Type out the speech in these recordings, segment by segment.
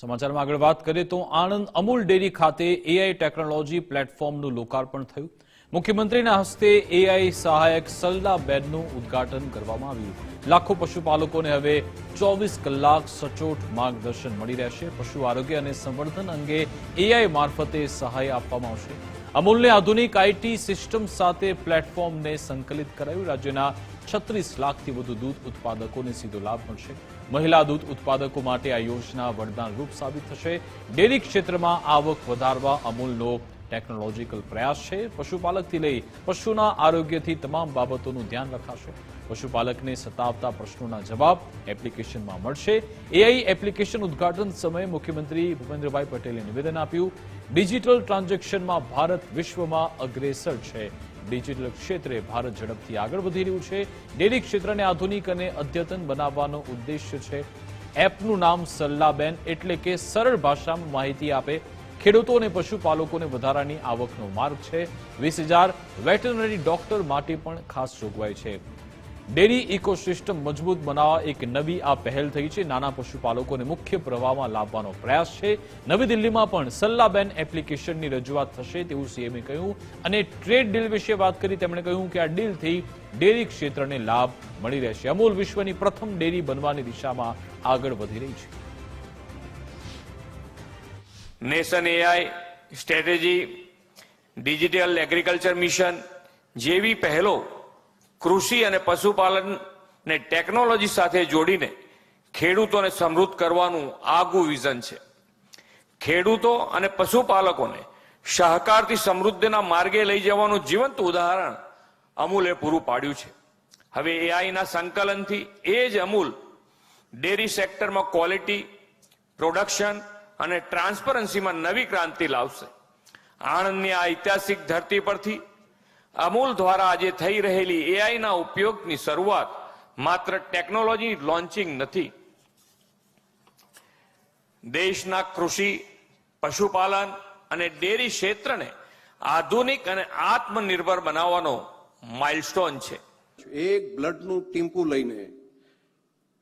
સમાચારમાં આગળ વાત કરીએ તો આણંદ અમૂલ ડેરી ખાતે એઆઈ ટેકનોલોજી પ્લેટફોર્મનું લોકાર્પણ થયું. મુખ્યમંત્રીના હસ્તે એઆઈ સહાયક સલ્લા બેડનું ઉદ્ઘાટન કરવામાં આવ્યું. લાખો પશુપાલકોને હવે ચોવીસ કલાક સચોટ માર્ગદર્શન મળી રહેશે. પશુ આરોગ્ય અને સંવર્ધન અંગે એઆઈ મારફતે સહાય આપવામાં આવશે. અમૂલને આધુનિક આઈટી સિસ્ટમ સાથે પ્લેટફોર્મને સંકલિત કરાયું. રાજ્યના છત્રીસ લાખથી વધુ દૂધ ઉત્પાદકોને સીધો લાભ મળશે. મહિલા દૂધ ઉત્પાદકો માટે આ યોજના વરદાન રૂપ સાબિત થશે. ડેરી ક્ષેત્રમાં આવક વધારવા અમૂલનો ટેકનોલોજીકલ પ્રયાસ છે. પશુપાલકથી લઈ પશુના આરોગ્યથી તમામ બાબતોનું ધ્યાન રખાશે. પશુપાલકને સતાવતા પ્રશ્નોના જવાબ એપ્લિકેશનમાં મળશે. એઆઈ એપ્લિકેશન ઉદ્ઘાટન સમયે મુખ્યમંત્રી ભૂપેન્દ્રભાઈ પટેલે નિવેદન આપ્યું. ડિજિટલ ટ્રાન્ઝેક્શનમાં ભારત વિશ્વમાં અગ્રેસર છે. ડિજિટલ ક્ષેત્રે ભારત ઝડપથી આગળ વધી રહ્યું છે. ડેરી ક્ષેત્રને આધુનિક અને અદ્યતન બનાવવાનો ઉદ્દેશ્ય છે. એપનું નામ સલ્લાબેન એટલે કે સરળ ભાષામાં માહિતી આપે. ખેડૂતો અને પશુપાલકોને વધારાની આવકનો માર્ગ છે. વીસ હજાર વેટરનરી ડોક્ટર માટે પણ ખાસ જોગવાઈ છે. ડેરી ઇકોસિસ્ટમ મજબૂત બનાવવા એક નવી આ પહેલ થઈ છે. નાના પશુપાલકોને મુખ્ય પ્રવાહમાં લાવવાનો પ્રયાસ છે. નવી દિલ્હીમાં પણ સલ્લાબેન એપ્લિકેશનની રજૂઆત થશે તેવું સીએમએ કહ્યું. અને ટ્રેડ ડીલ વિશે વાત કરી, તેમણે કહ્યું કે આ ડીલથી ડેરી ક્ષેત્રને લાભ મળી રહેશે. અમૂલ વિશ્વની પ્રથમ ડેરી બનવાની દિશામાં આગળ વધી રહી છે. Nation AI strategy, digital agriculture mission જેવી પહેલો કૃષિ અને પશુપાલનને ટેકનોલોજી સાથે જોડીને ખેડૂતોને સમૃદ્ધ કરવાનું આગવું વિઝન છે. ખેડૂતો અને પશુપાલકોને સહકારથી સમૃદ્ધિના માર્ગે લઈ જવાનું જીવંત ઉદાહરણ અમૂલે પૂરું પાડ્યું છે. હવે એઆઈના સંકલનથી એ જ અમૂલ ડેરી સેક્ટરમાં ક્વોલિટી, પ્રોડક્શન અને ટ્રાન્સપરન્સીમાં નવી ક્રાંતિ લાવશે. આણંદની આ ઐતિહાસિક ધરતી પરથી અમૂલ દ્વારા આજે થઈ રહેલી એઆઈના ઉપયોગની શરૂઆત માત્ર ટેકનોલોજી લોન્ચિંગ નથી. દેશના કૃષિ, પશુપાલન અને ડેરી ક્ષેત્રને આધુનિક અને આત્મનિર્ભર બનાવવાનો માઇલસ્ટોન છે. એક બ્લડનું ટીમ્પુ લઈને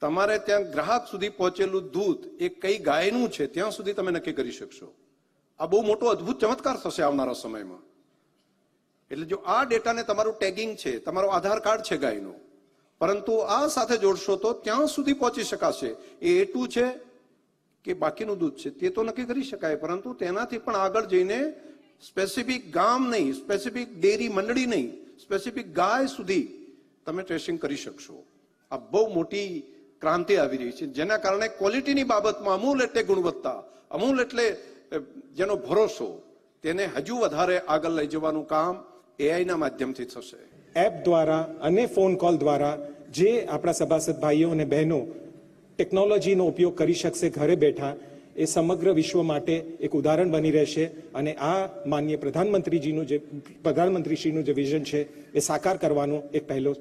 તમારે ત્યાં ગ્રાહક સુધી પહોંચેલું દૂધ એ કઈ ગાયનું છે, ત્યાં સુધી તમે નક્કી કરી શકશો. આ બહુ મોટો અદ્ભુત ચમત્કાર થશે આવનારા સમયમાં. એટલે જો આ ડેટાને તમારું ટેગિંગ છે, તમારો આધાર કાર્ડ છે ગાયનું, પરંતુ આ સાથે જોડશો તો ત્યાં સુધી પહોંચી શકાશે. એ એટું છે કે બાકીનું દૂધ છે, તે તો નક્કી કરી શકાય, પરંતુ તેનાથી પણ આગળ જઈને સ્પેસિફિક ગામ નહીં સ્પેસિફિક ડેરી મંડળી નહીં સ્પેસિફિક ગાય સુધી તમે ટ્રેસિંગ કરી શકશો. આ બહુ મોટી ક્રાંતિ આવી રહી છે, જેના કારણે ક્વોલિટીની બાબતમાં અમૂલ એટલે ગુણવત્તા, અમૂલ એટલે જેનો ભરોસો, તેને હજુ વધારે આગળ લઈ જવાનું કામ એઆઈના માધ્યમથી થશે. એપ દ્વારા અને ફોન કોલ દ્વારા જે આપણા સભાસદ ભાઈઓ અને બહેનો ટેકનોલોજીનો ઉપયોગ કરી શકશે ઘરે બેઠા, એ સમગ્ર વિશ્વ માટે એક ઉદાહરણ બની રહેશે અને આ માન્ય પ્રધાનમંત્રીજીનું જે, પ્રધાનમંત્રીશ્રીનું જે વિઝન છે, એ સાકાર કરવાનો એક પહેલો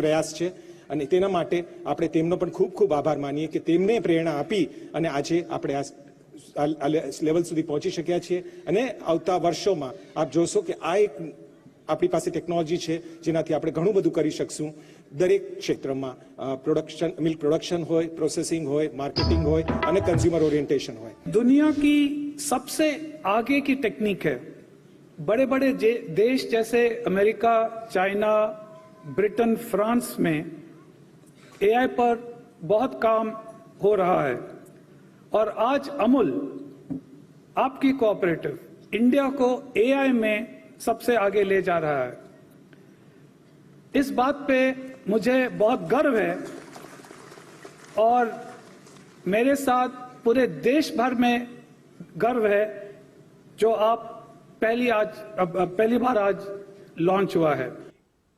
પ્રયાસ છે. અને તેના માટે આપણે તેમનો પણ ખૂબ ખૂબ આભાર માનીએ કે તેમને પ્રેરણા આપી અને આજે આપણે આ લેવલ સુધી પહોંચી શક્યા છીએ અને આવતા વર્ષોમાં આપ જોશો કે આ એક આપણી પાસે ટેકનોલોજી છે જેનાથી આપણે ઘણું બધું કરી શકશું દરેક ક્ષેત્રમાં પ્રોડક્શન મિલ્ક પ્રોડક્શન હોય પ્રોસેસિંગ હોય માર્કેટિંગ હોય અને કન્ઝ્યુમર ઓરિએન્ટેશન હોય दुनिया की सबसे आगे की टेक्निक है बड़े बड़े जे- देश जैसे अमेरिका चाइना ब्रिटेन फ्रांस में एआई पर बहुत काम हो रहा है और आज अमूल, आपकी कोऑपरेटिव इंडिया को एआई में सबसे आगे ले जा रहा है। इस बात पे मुझे बहुत गर्व है और मेरे साथ पूरे देश भर में गर्व है जो आप पहली आज पहली बार आज लॉन्च हुआ है।